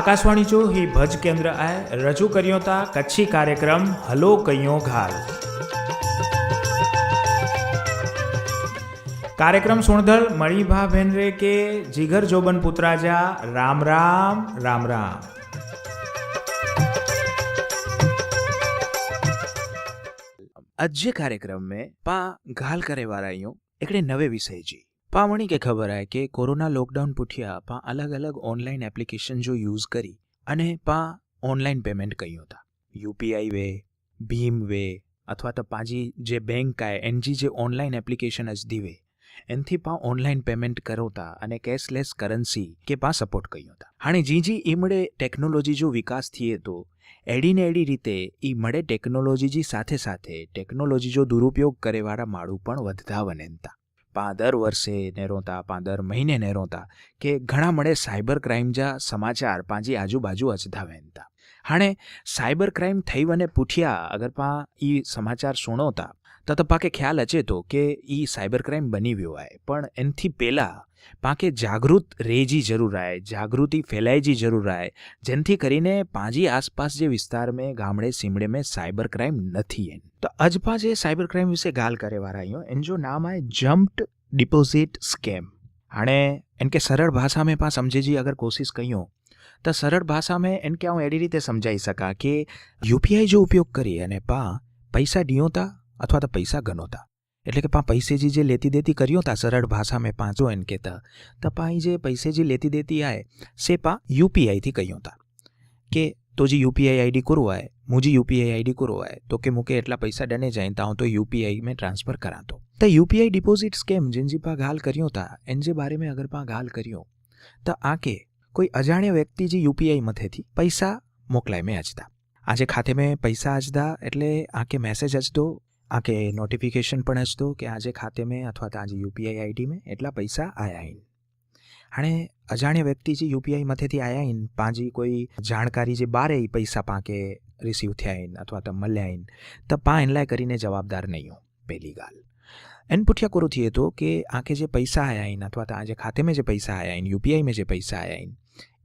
आकाशवाणी जो ही भज केंद्र आहे रजू करियो था कच्छी कार्यक्रम हलो कयो घाल कार्यक्रम सुणधल मणिभा भेनरे के जिगर जोबन पुत्राजा राम राम राम राम अज्य कार्यक्रम में पा गाल करे वारा आहियूं हिकिड़े नवे विषय जी પામણી કે ખબર है કે કોરોના લોકડાઉન પૂઠ્યા પા અલગ અલગ ઓનલાઈન એપ્લિકેશન જો યુઝ કરી અને પા ઓનલાઈન પેમેન્ટ કર્યું હતા યુપીઆઈ વે, ભીમ વે અથવા તો પાજી જે બેંક કાય એનજી જે ઓનલાઈન એપ્લિકેશન અજદી વે, એનથી પા ઓનલાઈન પેમેન્ટ કરોતા અને કેશલેસ કરન્સી કે પા સપોર્ટ કર્યું હતા હાણે જી જી ઈમડે ટેકનોલોજી જો વિકાસ થઈએ તો એડીને એડી રીતે એ મળે ટેકનોલોજીજી સાથે સાથે ટેકનોલોજી જો દુરુપયોગ કરેવાળા માળું પણ વધતા વનેનતા પા દર વર્ષે નેરોતા પા દર મહિને નેરોતા કે ઘણા મળે સાયબર ક્રાઇમ જા સમાચાર પાંજી આજુબાજુ અચતા વહેનતા હાણે સાયબર ક્રાઇમ થઈ અને પૂઠ્યા અગર પા એ સમાચાર સુણોતા, તો તો પાકે ખ્યાલ અચે તો કે એ સાયબર ક્રાઇમ બની ગયો હોય પણ એનથી પહેલાં પાકે જાગૃત રેજી જરૂર આય, જાગૃતિ ફેલાયજી જરૂર આય, જેનથી કરીને પાંજી આસપાસ જે વિસ્તાર મેં, ગામડે, સીમડે મેં સાયબર ક્રાઇમ નથી એમ તો અજપા જે સાયબર ક્રાઇમ વિશે ગાલ કરે વાળા એન જો નામ આય જમ્પ્ડ ડિપોઝિટ સ્કેમ. હાણે એન કે સરળ ભાષા મેં પા સમજેજી અગર કોશિશ કહ્યું त सरल भाषा में इनके आउं अहिड़ी રીતે સમજાઈ શકા કે યુપીઆઈ જો ઉપયોગ કરી અને પા પૈસા ડિયો તા અથવા તો પૈસા ગનો તા એટલે કે પા પૈસે जी જે લેતી દેતી કર્યો તા સરળ ભાષા में पां जो इनके त त पा ई जे पैसे जी लेती देती आहे से पा यूपीआई थी कयूं था કે તો जी यूपीआई आईडी करो आहे मुंहिंजी यूपीआई आईडी करो आहे तोखे मूंखे एटला पैसा ॾिने जाइनि त आउं तो यूपीआई में ट्रांसफर करां थो त यूपीआई डिपॉजिट स्केम जिन जी पा ॻाल्हि करियूं था इन जे बारे में अगरि पां ॻाल्हि करियूं त आके કોઈ અજાણ્યા વ્યક્તિ જે યુપીઆઈ મથેથી પૈસા મોકલાય મેં અજદા આજે ખાતે મેં પૈસા અજદા એટલે આકે મેસેજ અજદો આકે નોટિફિકેશન પણ અજદો કે આજે ખાતે મેં અથવા તો આજે યુપીઆઈ આઈડી મેં એટલા પૈસા આયા ઇન હાણે અજાણ્યા વ્યક્તિ જે યુપીઆઈ મથેથી આયા ઇન પાંજી કોઈ જાણકારી જે બારે પૈસા પાંકે રિસીવ થયા ઇન અથવા તો મળ્યા ઇન તો પા એનલાય કરીને જવાબદાર નહીં હું, પહેલી ગાલ. એન પૂછ્યા કરું થઈએ તો કે આંખે જે પૈસા આયા ઇન અથવા તો આજે ખાતે મેં જે પૈસા આયા ઇન યુપીઆઈ મેં જે પૈસા આયા ઇન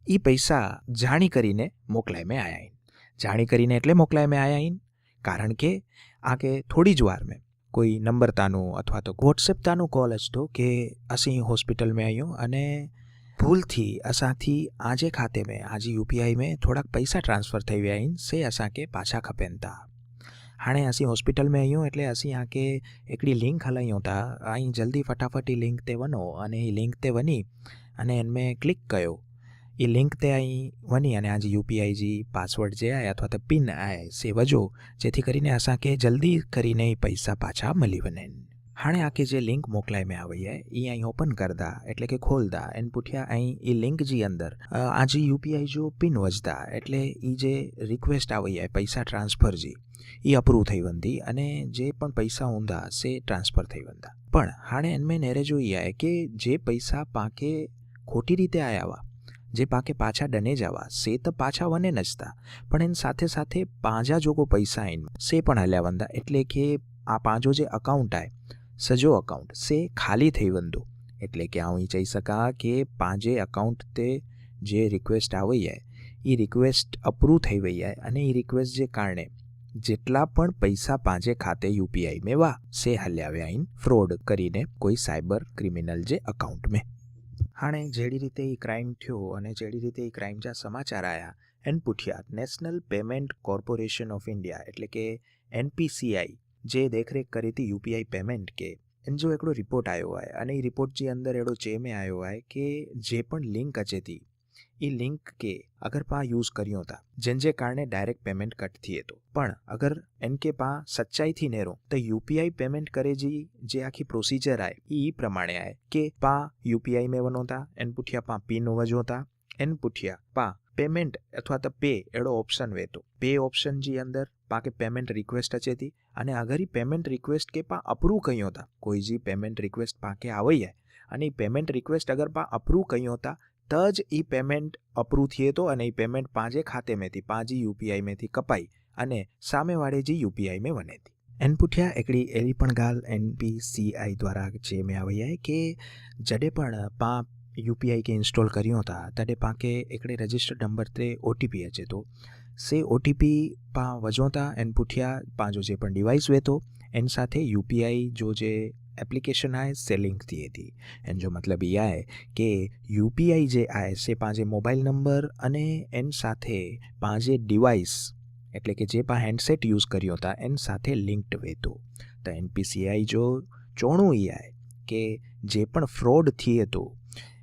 એ પૈસા જાણી કરીને મોકલાય મેં આયા જાણી કરીને એટલે મોકલાય મેં આયા કારણ કે આ કે થોડી જ વાર મેં કોઈ નંબરતાનું અથવા તો વોટ્સએપતાનું કોલ જ તો કે અસી હોસ્પિટલ મેં આવ્યો અને ભૂલથી અસાથી આજે ખાતે મેં, આજે યુપીઆઈ મેં થોડાક પૈસા ટ્રાન્સફર થઈ ગયા સે અસાંકે પાછા ખપેનતા. હાણે અસી હોસ્પિટલ મેં આવ્યું એટલે અસી આંકે એકડી લિંક હલાયું હતા અહીં જલ્દી ફટાફટ એ લિંક તે વનો અને એ લિંક તે વની અને એન મેં ક્લિક કર્યો. એ લિંક તે અહીં વની અને આજે યુપીઆઈ જે પાસવર્ડ જે આ અથવા તો પિન આ સેવજો જેથી કરીને અસાંखे જલ્દી કરીને એ પૈસા પાછા મળી વને હાણે આખી જે લિંક મોકલાય મેં આવી એ અહીં ઓપન કરદા, એટલે કે ખોલદા, એન પૂઠ્યા અહીં એ લિંક જી અંદર. આ જે યુપીઆઈ જો પિન વજદા, એટલે એ જે રિક્વેસ્ટ આવી એ પૈસા ટ્રાન્સફર જી એ અપ્રૂવ થઈ વંધી અને જે પણ પૈસા ઊંધા સે ટ્રાન્સફર થઈ વંધા પણ હાણે એનમે નેરે જોઈએ કે જે પૈસા પાકે ખોટી રીતે આયાવા જે પાકે પાછા ડને જવા, સે તો પાછા વને નચતા પણ એની સાથે સાથે પાંજા જોગો પૈસા આઈન સે પણ હલ્યા વંદા, એટલે કે આ પાંજો જે અકાઉન્ટ આય, સજો અકાઉન્ટ સે ખાલી થઈ વંદો. એટલે કે હું એ કહી શકા કે પાંજે અકાઉન્ટ તે જે રિક્વેસ્ટ આવી જાય એ રિક્વેસ્ટ અપ્રૂવ થઈ ગઈ જાય અને એ રિક્વેસ્ટ જે કારણે જેટલા પણ પૈસા પાંજે ખાતે યુપીઆઈ મેં વા સે હલ્યાવે ફ્રોડ કરીને કોઈ સાયબર ક્રિમિનલ જે અકાઉન્ટ મેં. હાણે જેડી રીતે એ ક્રાઇમ થયો અને જેડી રીતે એ ક્રાઇમના સમાચાર આવ્યા એનપુઠિયા national payment corporation of India એટલે કે એનપીસીઆઈ જે દેખરેખ કરી હતી યુપીઆઈ પેમેન્ટ કે, એનો એકડો રિપોર્ટ આવ્યો હોય, અને એ રિપોર્ટ જે અંદર એડો ચેમે આવ્યો હોય કે જે પણ લિંક અચેતી એ લિંક કે અગર પા યુઝ કર્યો હતા જેન જે કારણે ડાયરેક્ટ પેમેન્ટ કટ થઈએ તો. પણ અગર એન કે પા સચ્ચાઈથી નેરો, તો યુપીઆઈ પેમેન્ટ કરે જી, જે આખી પ્રોસીજર આય એ પ્રમાણે આય, કે પા યુપીઆઈ મેં વનોતા, એન પૂઠિયા પા પિન હોવા જોતા એન પૂઠિયા પા પેમેન્ટ, અથવા તો પે એડો ઓપ્શન વેતો. પે ઓપ્શન જી અંદર પાકે પેમેન્ટ રિક્વેસ્ટ હતી અને આગળ પેમેન્ટ રિક્વેસ્ટ કે પા અપ્રૂવ કહ્યો હતા, કોઈ જી પેમેન્ટ રિક્વેસ્ટ પાકે આવી જાય અને પેમેન્ટ રિક્વેસ્ટ અગર પા અપ્રૂવ કહ્યો હતા તરત જ એ પેમેન્ટ અપ્રૂવ થઈએ તો અને એ પેમેન્ટ પાંજે ખાતે મેં થી પાંજી યુપીઆઈ મેં થી કપાઈ અને સામેવાળે જે યુપીઆઈ મેં વને હતી એન પુઠ્યા એકડી એલી પણ ગાલ એનપીસીઆઈ દ્વારા જે મેં આવી કે જડે પણ પા યુપીઆઈ કે ઇન્સ્ટોલ કર્યો હતા, તડે પાકે એકડે રજિસ્ટર્ડ નંબર તે ઓટીપી અચે તો, સે ઓટીપી પા વજોતા એન પુઠ્યા પાંજો જે પણ ડિવાઇસ વેતો એન સાથે યુપીઆઈ જો જે एप्लीकेशन है से लिंक दिए थी एन जो मतलब ये है कि यूपीआई जे आए से पाँच मोबाइल नंबर अने एन साथ पाँच डिवाइस એટલે કે જે પણ હેન્ડસેટ યુઝ કર્યો હતા એન સાથે લિંક્ડ વેતો. તો એનપીસીઆઈ જો ચોણું આય કે જે પણ ફ્રોડ થયે તો,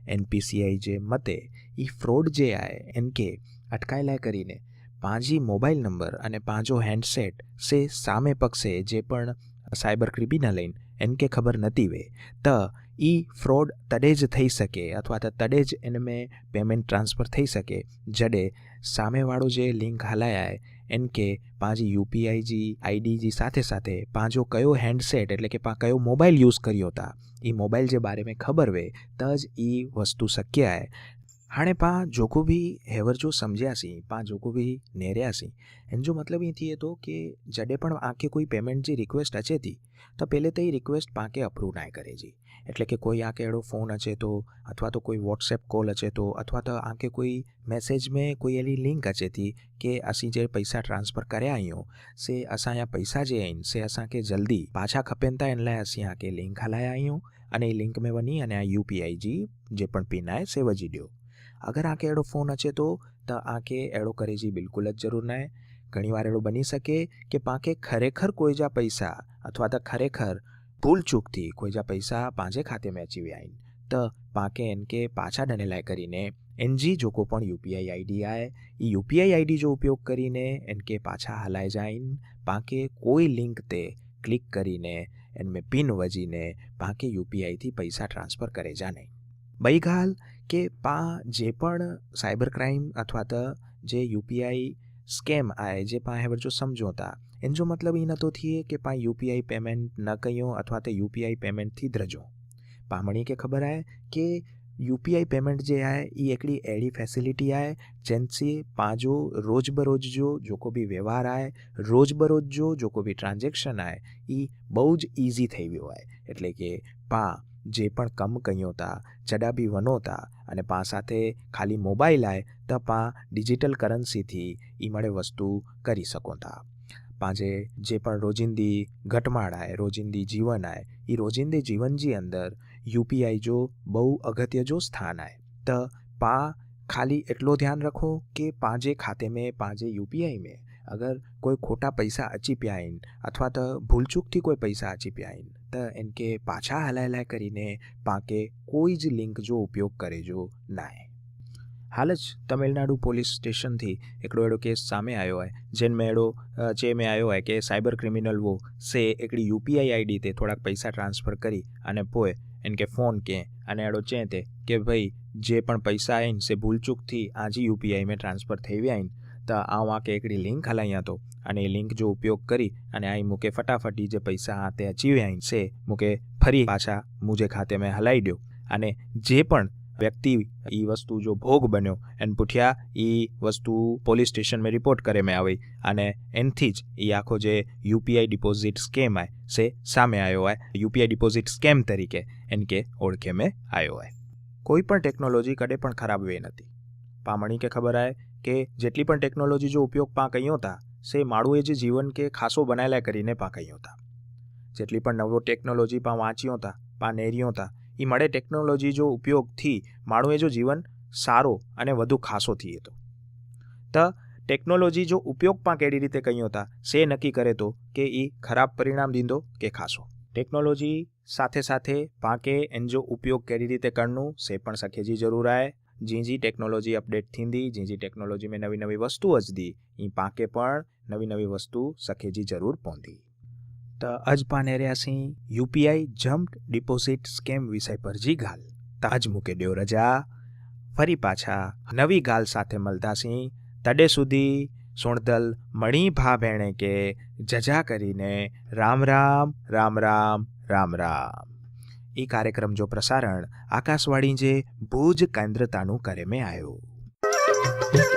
એનપીસીઆઈ જે મતે એ ફ્રોડ જે આય, એન કે અટકાયેલા કરીને પાંજી મોબાઈલ નંબર અને પાંજો હેન્ડસેટ સે સામે પક્ષે જે પણ સાયબર ક્રિમિનલ લઈને એને કે ખબર નથી વે. તો એ ફ્રોડ તડે જ થઈ શકે અથવા તો તડે જ એને મેં પેમેન્ટ ટ્રાન્સફર થઈ શકે. જડે સામેવાળો જે લિંક હલાયા એમ કે પાંજી યુપીઆઈ જી આઈડીજી સાથે સાથે પાંજો કયો હેન્ડસેટ એટલે કે પા કયો મોબાઈલ યુઝ કર્યો હતા એ મોબાઈલ જે બારે મેં ખબર વે તો જ એ વસ્તુ શક્ય હે हाणे पाण जेको बि हैवर जो सम्झियासीं पाण जेको बि नेरियासीं हिन जो मतिलबु ईअं थिए थो की जॾहिं पण आंखे कोई पेमेंट जी रिक्वेस्ट अचे थी त पहिले त ई रिक्वेस्ट पाण खे अप्रूव नाहे करे जी એટલે કે કોઈ આંખે અहिड़ो ફોન અચે તો અથવા તો કોઈ વોટ્સએપ કોલ અચે તો અથવા તો આંखे કોઈ મેસેज में कोई अहिड़ी लिंक अचे थी की असीं जे पैसा ट्रांसफर करिया आहियूं से असांजा पैसा जे आहिनि से असांखे जल्दी पाछा खपनि था हिन लाइ असीं आंखे लिंक हलाया आहियूं अने लिंक में वञी अने यू पी आई जी जे पिणु पिन आहे से विझी ॾियो अगर आंखें अहिड़ो फ़ोन अचे थो त आंखे अहिड़ो करे जी बिल्कुलु ज़रूरु न आहे ઘણી વાર એવું બની શકે કે પાંખે ખરેખર કોઈ જા પૈસા અથવા તો ખરેખર ભૂલ ચૂકથી કોઈ જા પૈસા પાંજે ખાતે મેં અચી विया आहिनि त પાંખે એને કે પાછા ડને લાइ કરીને એન જી જોકો પણ યુપીઆઈ આઈડી आहे એ યુપીઆઈ આઈડી જો ઉપયોગ કરીને એને કે પાછા હલાઈ જાઈને પાંખે કોઈ લિંક તે ક્લિક કરીને એનમે પિન વજીને પાંખે યુપીઆઈથી પૈસા ટ્રાન્સફર કરે જા નહીં. બૈઘાલ કે પા જે પણ સાયબર ક્રાઇમ અથવા તો જે યુપીઆઈ સ્કેમ આય, જે પા હેવર જો સમજો તા એન જો મતલબ એ નતો થીએ કે પા યુપીઆઈ પેમેન્ટ ન કયો અથવા તો યુપીઆઈ પેમેન્ટથી ધ્રજો પામણી કે ખબર આય કે યુપીઆઈ પેમેન્ટ જે આય એ એકડી એડી ફેસિલિટી આય જેનથી પાજો રોજબરોજ જો જો કો બી વ્યવહાર આય, રોજબરોજ જો જો કો બી ટ્રાન્ઝેક્શન આય એ બહુ જ ઇઝી થઈ ગયો આય. એટલે કે પા જે પણ કમ કયોતા જડા બી વનોતા અને પા સાથે ખાલી મોબાઈલ આય તો પા ડિજિટલ કરન્સીથી એ મળે વસ્તુ કરી શકોતા. પાંજે જે પણ રોજિંદી ઘટમાળ આય, રોજિંદી જીવન આય એ રોજિંદી જીવનજી અંદર યુપીઆઈ જો બહુ અગત્ય જો સ્થાન આય. તો પા ખાલી એટલો ધ્યાન રખો કે પાંજે ખાતે મેં, પાંજે યુપીઆઈ મેં અગર કોઈ ખોટા પૈસા અચી પ્યાઈન અથવા તો ભૂલચૂકથી કોઈ પૈસા અચી પ્યાઈન એન કે પાછા હલાયલા કરીને પાંકે કોઈ જ લિંક જો ઉપયોગ કરે જો નાય. હાલ જ તમિલનાડુ પોલીસ સ્ટેશનથી એકડો એડો કેસ સામે આવ્યો હોય. જેનમે એડો જે મેં આવ્યો હોય કે સાયબર ક્રિમિનલવો સે એકડી યુપીઆઈ આઈડી તે થોડાક પૈસા ટ્રાન્સફર કરી અને પોએ એન કે ફોન કે અને એડો ચે તે કે ભાઈ જે પણ પૈસા આવીને સે ભૂલચૂકથી આજી યુપીઆઈ મેં ટ્રાન્સફર થઈ આવીને તો આ વાંકે એકડી લિંક હલાઈ તો અને એ લિંક જો ઉપયોગ કરી અને અહીં મૂકે ફટાફટ જે પૈસા હાથે અચીવ્યા અહીં છે, મૂકે ફરી પાછા મુજે ખાતે મેં હલાઈ દો અને જે પણ વ્યક્તિ એ વસ્તુ જો ભોગ બન્યો, એને પૂઠ્યા એ વસ્તુ પોલીસ સ્ટેશન મેં રિપોર્ટ કરે મેં આવી અને એનથી જ એ આખો જે યુપીઆઈ ડિપોઝિટ સ્કેમ આય છે, સામે આવ્યો હોય યુપીઆઈ ડિપોઝિટ સ્કેમ તરીકે એન કે ઓળખે મેં આવ્યો હોય કોઈ પણ ટેકનોલોજી કડે પણ ખરાબ વે નથી. પામણી કે ખબર આવે કે જેટલી પણ ટેકનોલોજી જો ઉપયોગ પાક અહીં હતા, સે માળું એ જે જીવન કે ખાસો બનાયેલા કરીને પાક કહ્યો હતા. જેટલી પણ નવો ટેકનોલોજી પા વાંચ્યો હતા, પા નેર્યો હતા એ મળે ટેકનોલોજી જો ઉપયોગથી માળું એ જો જીવન સારો અને વધુ ખાસો થઈ હતો તો ટેકનોલોજી જો ઉપયોગ પા કેડી રીતે કહ્યું હતા, સે નક્કી કરે તો કે એ ખરાબ પરિણામ દીધો કે ખાસો. ટેકનોલોજી સાથે સાથે પાકે એન જો ઉપયોગ કેડી રીતે કરનું સે પણ સખેજી જરૂર આય. जीअं जी टेक्नोलॉजी अपडेट थींदी जंहिंजी टेक्नोलॉजी में नवी नवी वस्तू अचंदी ईअं पाण पण नवी नवी वस्तू सखे जी ज़रूरु पवंदी त अॼु पाण रहियासीं U P I jump deposit scheme विषय पर जी ॻाल्हि त अॼु मूंखे ॾियो रजा ફરી પાછા નવી ગાલ સાથે મળતાસી તડે સુધી સુણદલ મણી ભા ભેણે કે જજા કરીને રામ રામ રામ રામ રામ રામ એ કાર્યક્રમ જો પ્રસારણ આકાશવાણી જે ભુજ કેન્દ્રતાનું કરે મેં આવ્યો